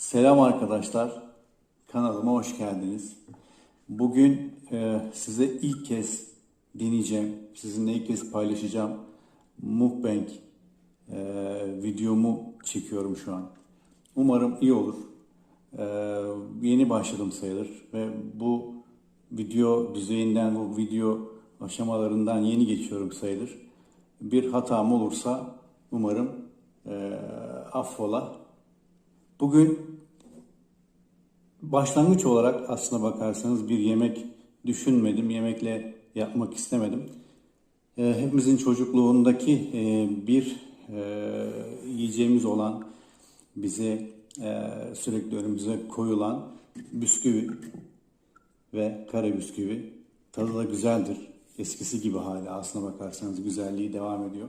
Selam arkadaşlar. Kanalıma hoş geldiniz. Bugün e, size ilk kez deneyeceğim, sizinle ilk kez paylaşacağım mukbang e, videomu çekiyorum şu an. Umarım iyi olur. E, yeni başladım sayılır ve bu video düzeyinden, bu video aşamalarından yeni geçiyorum sayılır. Bir hatam olursa umarım e, affola. Bugün başlangıç olarak aslına bakarsanız bir yemek düşünmedim. Yemekle yapmak istemedim. Ee, hepimizin çocukluğundaki e, bir e, yiyeceğimiz olan bize e, sürekli önümüze koyulan bisküvi ve kare bisküvi. Tadı da güzeldir. Eskisi gibi hala aslına bakarsanız güzelliği devam ediyor.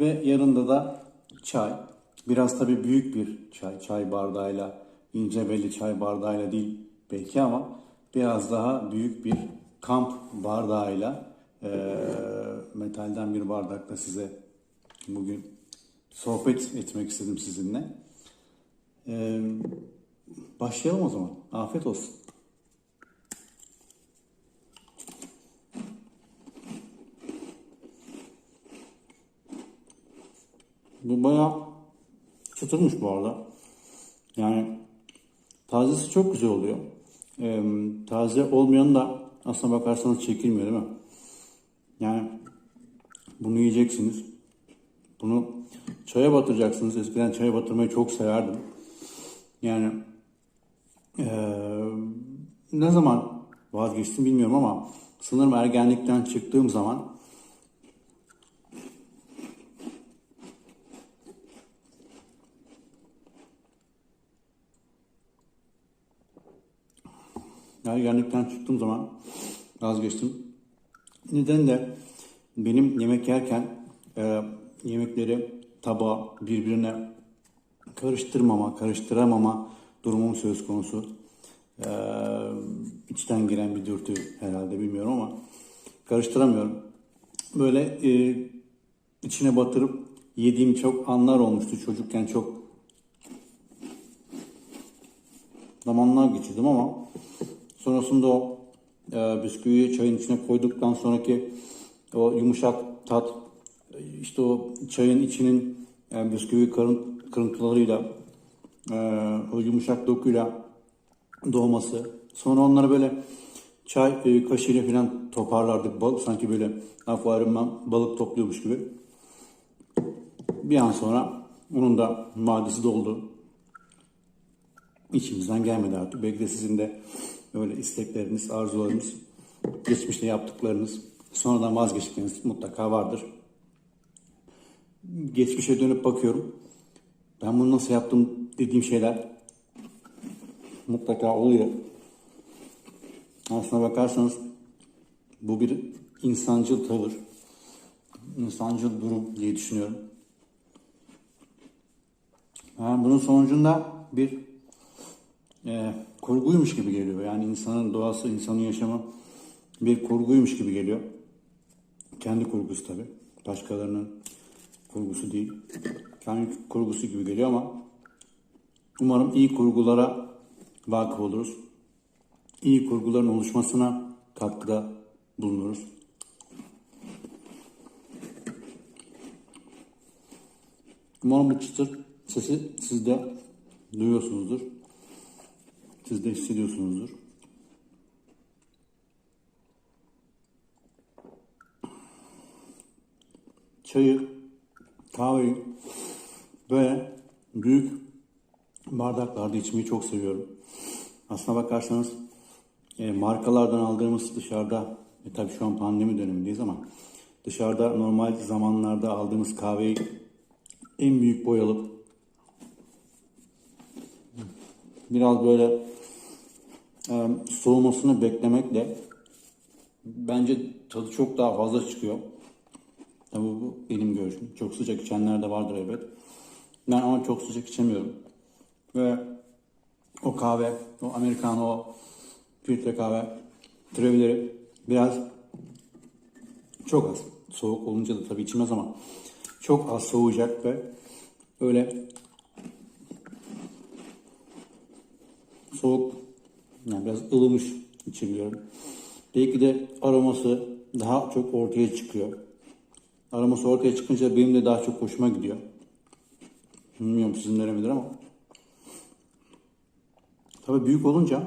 Ve yanında da çay. Biraz tabii büyük bir çay. Çay bardağıyla, ince belli çay bardağıyla değil belki ama biraz daha büyük bir kamp bardağıyla eee, metalden bir bardakla size bugün sohbet etmek istedim sizinle. Eee, başlayalım o zaman. Afiyet olsun. Bu bayağı çıtırmış bu arada. Yani tazesi çok güzel oluyor. Ee, taze olmayan da aslına bakarsanız çekilmiyor değil mi? Yani bunu yiyeceksiniz. Bunu çaya batıracaksınız. Eskiden çaya batırmayı çok severdim. Yani ee, ne zaman vazgeçtim bilmiyorum ama sanırım ergenlikten çıktığım zaman ergenlikten çıktığım zaman vazgeçtim. Neden de benim yemek yerken e, yemekleri tabağa birbirine karıştırmama, karıştıramama durumum söz konusu. E, içten gelen bir dürtü herhalde bilmiyorum ama karıştıramıyorum. Böyle e, içine batırıp yediğim çok anlar olmuştu. Çocukken çok zamanlar geçirdim ama sonrasında o e, bisküviyi çayın içine koyduktan sonraki o yumuşak tat işte o çayın içinin yani bisküvi karın, kırıntılarıyla e, o yumuşak dokuyla doğması. Sonra onları böyle çay e, kaşığıyla falan toparlardık. Bal, sanki böyle akvaryumdan balık topluyormuş gibi. Bir an sonra onun da madesi doldu. İçimizden gelmedi artık. Belki de sizin de öyle istekleriniz, arzularınız, geçmişte yaptıklarınız, sonradan vazgeçtikleriniz mutlaka vardır. Geçmişe dönüp bakıyorum. Ben bunu nasıl yaptım dediğim şeyler mutlaka oluyor. Aslına bakarsanız bu bir insancıl tavır, insancıl durum diye düşünüyorum. Yani bunun sonucunda bir e, kurguymuş gibi geliyor. Yani insanın doğası, insanın yaşamı bir kurguymuş gibi geliyor. Kendi kurgusu tabi. Başkalarının kurgusu değil. Kendi kurgusu gibi geliyor ama umarım iyi kurgulara vakıf oluruz. İyi kurguların oluşmasına katkıda bulunuruz. Umarım bu çıtır sesi siz de duyuyorsunuzdur. Siz de hissediyorsunuzdur. Çayı, kahveyi böyle büyük bardaklarda içmeyi çok seviyorum. Aslına bakarsanız e, markalardan aldığımız dışarıda, e, tabii şu an pandemi dönemindeyiz ama dışarıda normal zamanlarda aldığımız kahveyi en büyük boy alıp biraz böyle soğumasını beklemekle bence tadı çok daha fazla çıkıyor. Tabii bu benim görüşüm. Çok sıcak içenler de vardır elbet. Ben ama çok sıcak içemiyorum. Ve o kahve, o americano, o filtre kahve türevleri biraz çok az. Soğuk olunca da tabii içmez ama çok az soğuyacak ve öyle soğuk, yani biraz ılımış içebiliyorum. Belki de aroması daha çok ortaya çıkıyor. Aroması ortaya çıkınca benim de daha çok hoşuma gidiyor. Bilmiyorum sizin midir ama. Tabii büyük olunca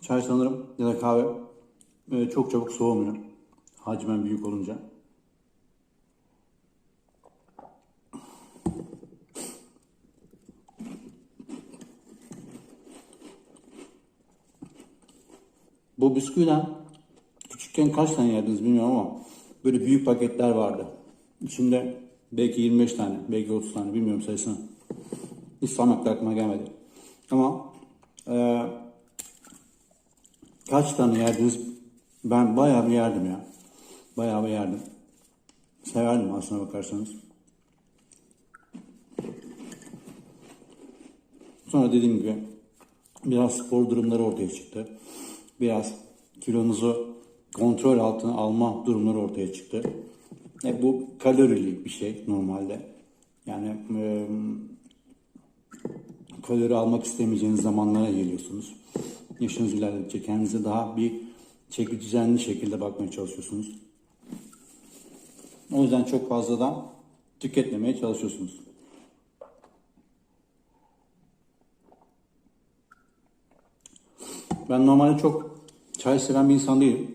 çay sanırım ya da kahve e, çok çabuk soğumuyor. Hacmen büyük olunca. Bu bisküviden küçükken kaç tane yerdiniz bilmiyorum ama böyle büyük paketler vardı. İçinde belki 25 tane, belki 30 tane bilmiyorum sayısını. Hiç saymakta aklıma gelmedi. Ama e, kaç tane yerdiniz? Ben bayağı bir yerdim ya. Bayağı bir yerdim. Severdim aslına bakarsanız. Sonra dediğim gibi biraz spor durumları ortaya çıktı. Biraz kilonuzu kontrol altına alma durumları ortaya çıktı. E, bu kalorili bir şey normalde. Yani e, kalori almak istemeyeceğiniz zamanlara geliyorsunuz. Yaşınız ilerledikçe kendinize daha bir çeki düzenli şekilde bakmaya çalışıyorsunuz. O yüzden çok fazladan tüketmemeye çalışıyorsunuz. Ben normalde çok çay seven bir insan değilim.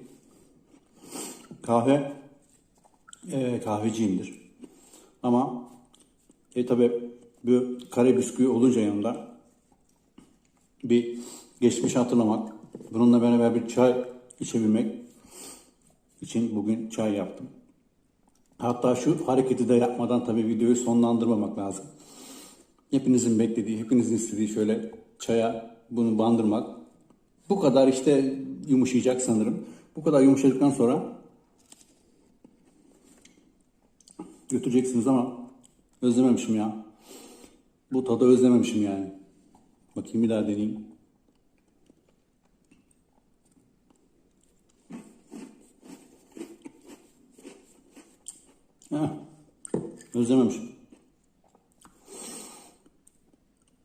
Kahve e, kahveciyimdir. Ama e tabi bu kare bisküvi olunca yanımda bir geçmiş hatırlamak, bununla beraber bir çay içebilmek için bugün çay yaptım. Hatta şu hareketi de yapmadan tabii videoyu sonlandırmamak lazım. Hepinizin beklediği, hepinizin istediği şöyle çaya bunu bandırmak. Bu kadar işte yumuşayacak sanırım. Bu kadar yumuşadıktan sonra götüreceksiniz ama özlememişim ya. Bu tadı özlememişim yani. Bakayım bir daha deneyeyim. Heh, özlememişim.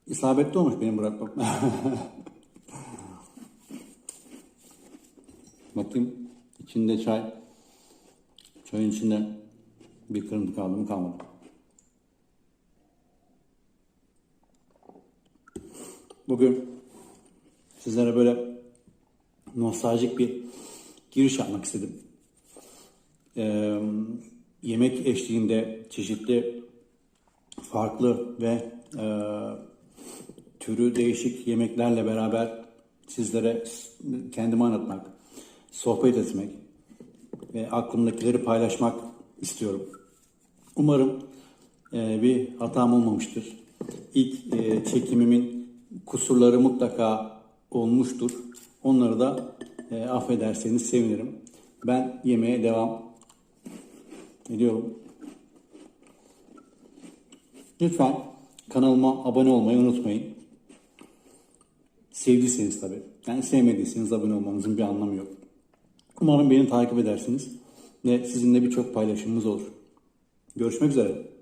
İsabetli olmuş benim bırakmam. Bakayım içinde çay. Çayın içinde bir kırıntı kaldı mı kalmadı. Bugün sizlere böyle nostaljik bir giriş yapmak istedim. Ee, yemek eşliğinde çeşitli farklı ve e, türü değişik yemeklerle beraber sizlere kendimi anlatmak, sohbet etmek ve aklımdakileri paylaşmak istiyorum. Umarım e, bir hatam olmamıştır. İlk e, çekimimin kusurları mutlaka olmuştur. Onları da e, affederseniz sevinirim. Ben yemeğe devam ediyorum. Lütfen kanalıma abone olmayı unutmayın. Sevdiyseniz tabii. Yani sevmediyseniz abone olmanızın bir anlamı yok. Umarım beni takip edersiniz ve sizinle birçok paylaşımımız olur. Görüşmek üzere.